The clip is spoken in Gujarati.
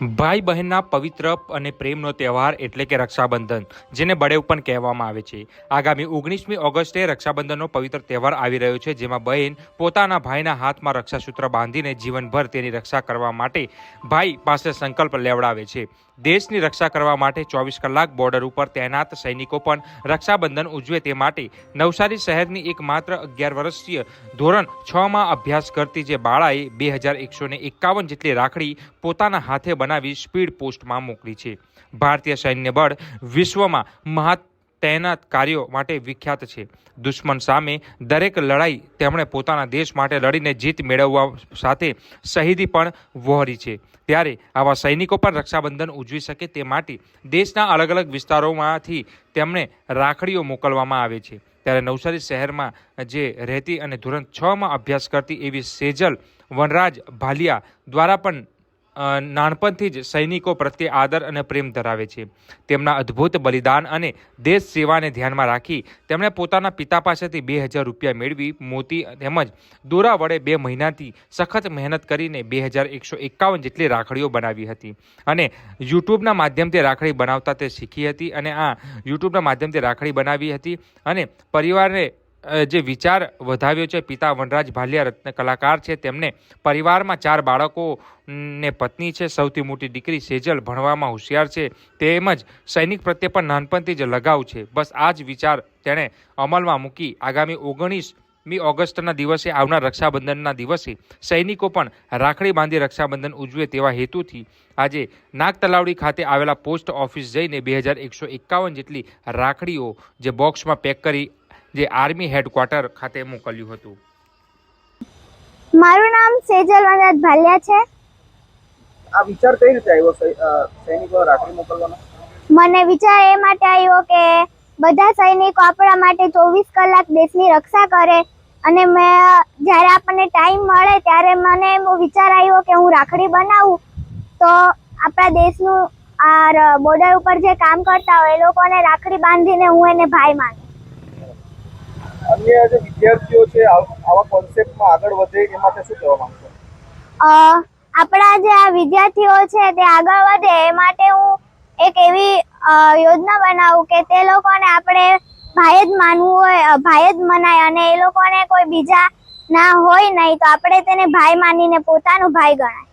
ભાઈ બહેનના પવિત્ર અને પ્રેમનો તહેવાર એટલે કે રક્ષાબંધન, જેને બળેવ પણ કહેવામાં આવે છે. આગામી ઓગણીસમી ઓગસ્ટે રક્ષાબંધનનો પવિત્ર તહેવાર આવી રહ્યો છે, જેમાં બહેન પોતાના ભાઈના હાથમાં રક્ષાસૂત્ર બાંધીને જીવનભર તેની રક્ષા કરવા માટે ભાઈ પાસે સંકલ્પ લેવડાવે છે. દેશની રક્ષા કરવા માટે ચોવીસ કલાક બોર્ડર ઉપર તૈનાત સૈનિકો પણ રક્ષાબંધન ઉજવે તે માટે નવસારી શહેરની એક માત્ર અગિયાર વર્ષીય ધોરણ છ માં અભ્યાસ કરતી જે બાળાએ બે હજાર એકસો ને એકાવન જેટલી રાખડી પોતાના હાથે બનાવી સ્પીડ પોસ્ટમાં મોકલી છે. ભારતીય સૈન્ય બળ વિશ્વમાં મહા તૈનાત કાર્યો માટે વિખ્યાત છે. દુશ્મન સામે દરેક લડાઈ તેમણે પોતાના દેશ માટે લડીને જીત મેળવવા સાથે શહીદી પણ વહોરી છે. ત્યારે આવા સૈનિકો પણ રક્ષાબંધન ઉજવી શકે તે માટે દેશના અલગ અલગ વિસ્તારોમાંથી તેમને રાખડીઓ મોકલવામાં આવે છે. ત્યારે નવસારી શહેરમાં જે રહેતી અને ધોરણ છમાં અભ્યાસ કરતી એવી સેજલ વનરાજ ભાલિયા દ્વારા પણ નાનપણથી જ સૈનિકો પ્રત્યે આદર અને પ્રેમ ધરાવે છે. તેમના અદ્ભુત બલિદાન અને દેશ સેવાને ધ્યાનમાં રાખી તેમણે પોતાના પિતા પાસેથી બે હજાર રૂપિયા મેળવી, મોતી તેમજ દોરા વડે બે મહિનાથી સખત મહેનત કરીને બે હજાર એકસો એકાવન જેટલી રાખડીઓ બનાવી હતી. અને યુટ્યુબના માધ્યમથી રાખડી બનાવતા તે શીખી હતી અને આ યુટ્યુબના માધ્યમથી રાખડી બનાવી હતી અને પરિવારને જે વિચાર વધાવ્યો છે, પિતા વનરાજ ભાલિયા રત્ન કલાકાર છે, તેમને પરિવારમાં ચાર બાળકો ને પત્ની છે, સૌથી મોટી દીકરી સેજલ ભણવામાં હોશિયાર છે, તેમજ સૈનિક પ્રત્યે પણ નાનપણથી જ લગાવ છે. બસ આ જ વિચાર તેણે અમલમાં મૂકી. આગામી ઓગણીસમી ઓગસ્ટના દિવસે આવનાર રક્ષાબંધનના દિવસે સૈનિકો પણ રાખડી બાંધી રક્ષાબંધન ઉજવે તેવા હેતુથી આજે નાગ તલાવડી ખાતે આવેલા પોસ્ટ ઓફિસ જઈને બે હજાર એકસો એકાવન જેટલી રાખડીઓ જે બોક્સમાં પેક કરી જે આર્મી હેડક્વાર્ટર ખાતે મોકલ્યું હતું. મારું નામ સેજલ વનરાજ ભાલિયા છે. આ વિચાર કઈ રીતે આવ્યો સૈનિકો રાખડી મોકલવાનો? મને વિચાર એ માટે આવ્યો કે બધા સૈનિકો આપણા માટે ચોવીસ કલાક દેશની રક્ષા કરે અને મેં જ્યારે આપણને ટાઈમ મળે ત્યારે મને એવો વિચાર આવ્યો કે હું રાખડી બનાવું. તો આપણા દેશનું આ બોર્ડર ઉપર જે કામ કરતા હોય એ લોકોને રાખડી બાંધીને હું એને ભાઈ માનું. અન્ય જે વિદ્યાર્થીઓ છે, આવા કોન્સેપ્ટમાં આગળ વધે, એ માટે શું કહેવા માંગશો? આપણા જે આ વિદ્યાર્થીઓ છે, તે આગળ વધે, એ માટે હું એક એવી યોજના બનાવું કે તે લોકોને આપણે ભાઈ જ માનવું હોય ભાઈ જ મનાય અને એ લોકોને કોઈ બીજા ના હોય નહીં, તો આપણે તેને ભાઈ માનીને પોતાનું ભાઈ ગણાય.